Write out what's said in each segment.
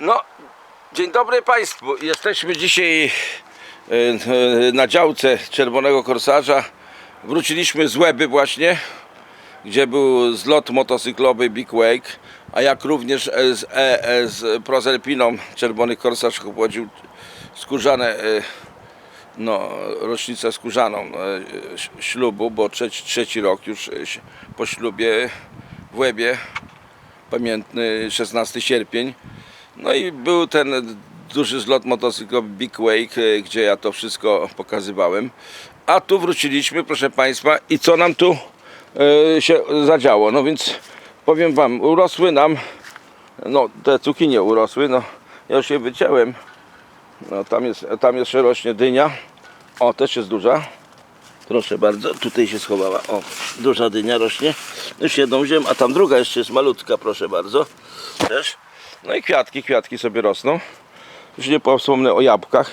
No, dzień dobry Państwu. Jesteśmy dzisiaj e, e, na działce Czerwonego Korsarza. Wróciliśmy z Łeby właśnie, gdzie był zlot motocyklowy Big Wake, a jak również e, z, e, z Prozelpiną Czerwony Korsarz obchodził skórzane, no, rocznicę skórzaną ślubu, bo trzeci, trzeci rok już po ślubie w Łebie, pamiętny 16 sierpień. No i był ten duży zlot motocyklowy Big Wake, e, gdzie ja to wszystko pokazywałem. A tu wróciliśmy, proszę Państwa, i co nam tu e, się zadziało? No więc powiem Wam, urosły nam, no te cukinie urosły, no ja już je wyciąłem. No tam, jest, tam jeszcze rośnie dynia. O, też jest duża. Proszę bardzo, tutaj się schowała. O, duża dynia rośnie. Już jedną wziąłem, a tam druga jeszcze jest malutka, proszę bardzo. Też. No i kwiatki, kwiatki sobie rosną. Już nie wspomnę o jabłkach,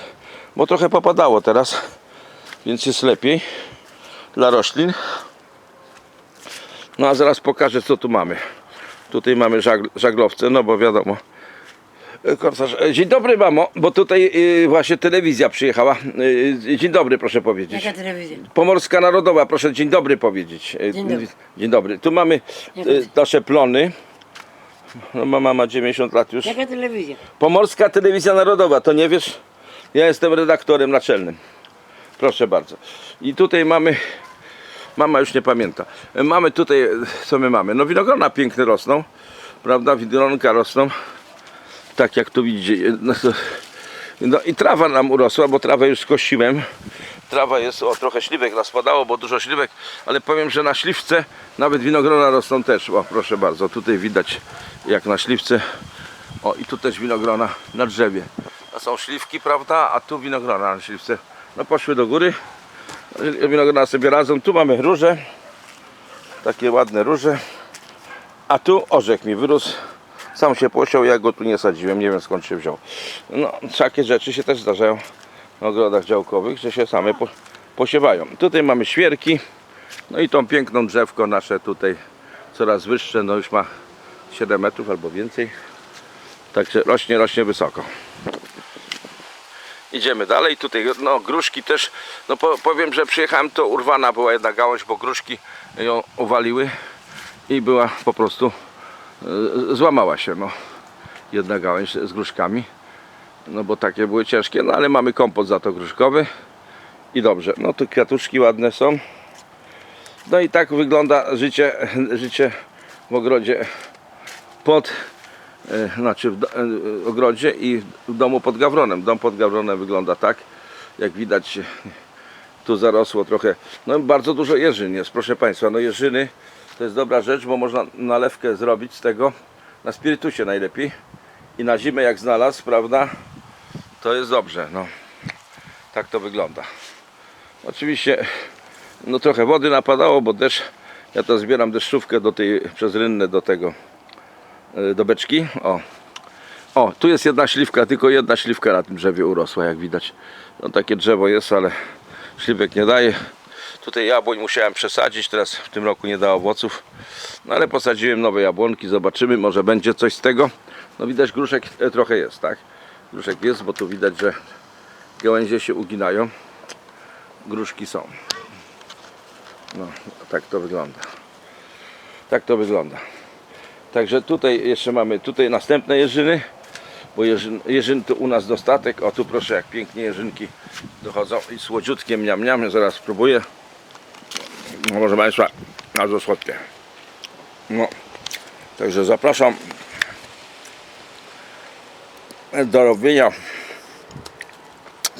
bo trochę popadało teraz, więc jest lepiej dla roślin. No a zaraz pokażę co tu mamy. Tutaj mamy żagl żaglowce, no bo wiadomo. e, Korsarz. E, Dzień dobry mamo, bo tutaj y, właśnie telewizja przyjechała. Y, Dzień dobry proszę powiedzieć. Jaka telewizja? Pomorska Narodowa, proszę dzień dobry powiedzieć. Dzień dobry. Dzień dobry. Tu mamy Dzień nasze plony. No, mama ma 90 lat już. Jaka telewizja? Pomorska Telewizja Narodowa, to nie wiesz? Ja jestem redaktorem naczelnym. Proszę bardzo. I tutaj mamy, mama już nie pamięta. Mamy tutaj, co my mamy? No winogrona piękne rosną, prawda? Winogronka rosną, tak jak tu widzicie. No, to, no i trawa nam urosła, bo trawę już skosiłem. Trawa jest, o trochę śliwek nas padało, bo dużo śliwek, ale powiem, że na śliwce nawet winogrona rosną też. O, proszę bardzo, tutaj widać jak na śliwce. O, i tu też winogrona na drzewie. To są śliwki, prawda? A tu winogrona na śliwce. No poszły do góry. Winogrona sobie radzą. Tu mamy róże. Takie ładne róże. A tu orzech mi wyrósł. Sam się posiął, ja go tu nie sadziłem. Nie wiem skąd się wziął. No, takie rzeczy się też zdarzają ogrodach działkowych, że się same po, posiewają. Tutaj mamy świerki. No i tą piękną drzewko nasze tutaj coraz wyższe. No już ma 7 metrów albo więcej. Także rośnie, rośnie wysoko. Idziemy dalej. Tutaj no, gruszki też. No po, powiem, że przyjechałem to urwana była jedna gałąź, bo gruszki ją uwaliły i była po prostu e, złamała się no, jedna gałąź z gruszkami. No bo takie były ciężkie, no ale mamy kompot za to gruszkowy i dobrze. No tu kwiatuszki ładne są. No i tak wygląda życie, życie w ogrodzie pod e, znaczy w e, ogrodzie i w domu pod Gawronem. Dom pod Gawronem wygląda tak, jak widać tu zarosło trochę, no bardzo dużo jeżyn jest, proszę Państwa, no jeżyny to jest dobra rzecz, bo można nalewkę zrobić z tego, na spirytusie najlepiej i na zimę jak znalazł, prawda, to jest dobrze, no tak to wygląda. Oczywiście no trochę wody napadało, bo deszcz, ja to zbieram deszczówkę do tej, przez rynnę do tego y, do beczki. O. o, tu jest jedna śliwka, tylko jedna śliwka na tym drzewie urosła, jak widać. No takie drzewo jest, ale śliwek nie daje. Tutaj jabłoń musiałem przesadzić, teraz w tym roku nie da owoców. No ale posadziłem nowe jabłonki, zobaczymy, może będzie coś z tego. No widać gruszek e, trochę jest, tak? Gruszek jest, bo tu widać, że gałęzie się uginają. Gruszki są. No, tak to wygląda. Tak to wygląda. Także tutaj jeszcze mamy tutaj następne jeżyny, bo jeżyn, jeżyn u nas dostatek. O tu proszę jak pięknie jeżynki dochodzą i słodziutkie mniam mniam. Zaraz spróbuję. No, proszę Państwa, bardzo słodkie. No, także zapraszam do robienia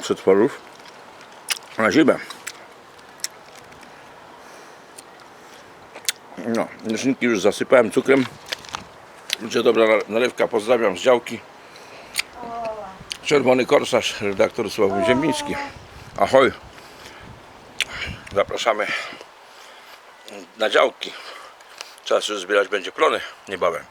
przetworów na zimę. No, jeżynki już zasypałem cukrem. Będzie dobra na- nalewka. Pozdrawiam z działki. Czerwony korsarz, redaktor Sławomir Ziemiński. Ahoj. Zapraszamy na działki. Czas już zbierać będzie plony niebawem.